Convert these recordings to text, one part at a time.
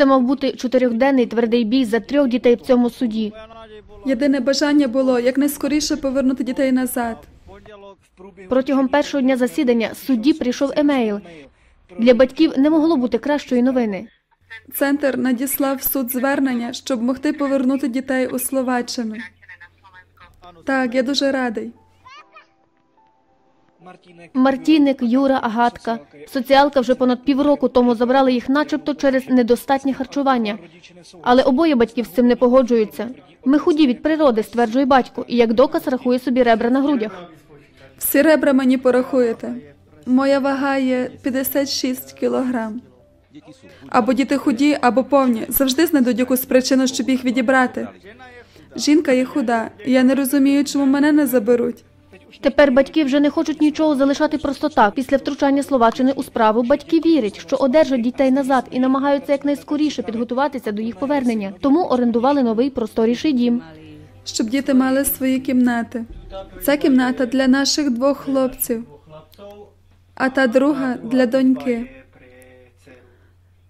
Це мав бути чотирьохденний твердий бій за трьох дітей в цьому суді. Єдине бажання було якнайскоріше повернути дітей назад. Протягом першого дня засідання судді прийшов емейл. Для батьків не могло бути кращої новини. Центр надіслав в суд звернення, щоб могти повернути дітей у Словаччину. Так, я дуже радий. Мартіник, Юра, Агатка, соціалка вже понад півроку тому забрали їх, начебто через недостатнє харчування. Але обоє батьків з цим не погоджуються. Ми худі від природи, стверджує батько, і як доказ рахує собі ребра на грудях. Всі ребра мені порахуєте. Моя вага є 56 кілограм. Або діти худі, або повні. Завжди знайдуть якусь причину, щоб їх відібрати. Жінка є худа, я не розумію, чому мене не заберуть. Тепер батьки вже не хочуть нічого залишати просто так. Після втручання Словаччини у справу батьки вірять, що одержать дітей назад і намагаються якнайскоріше підготуватися до їх повернення. Тому орендували новий просторіший дім. щоб діти мали свої кімнати. Ця кімната для наших двох хлопців, а та друга для доньки.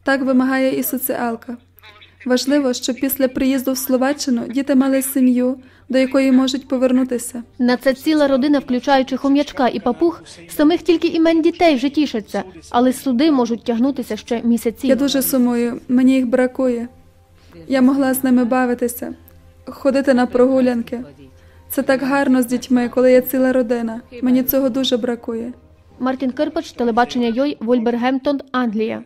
Так вимагає і соціалка. Важливо, щоб після приїзду в Словаччину діти мали сім'ю, до якої можуть повернутися. На це ціла родина, включаючи хом'ячка і папуг, самих тільки імен дітей вже тішаться, але суди можуть тягнутися ще місяці. Я дуже сумую, мені їх бракує. Я могла з ними бавитися, ходити на прогулянки. Це так гарно з дітьми, коли є ціла родина. Мені цього дуже бракує. Мартін Кирпач, телебачення Йой, Вольбергемптон, Англія.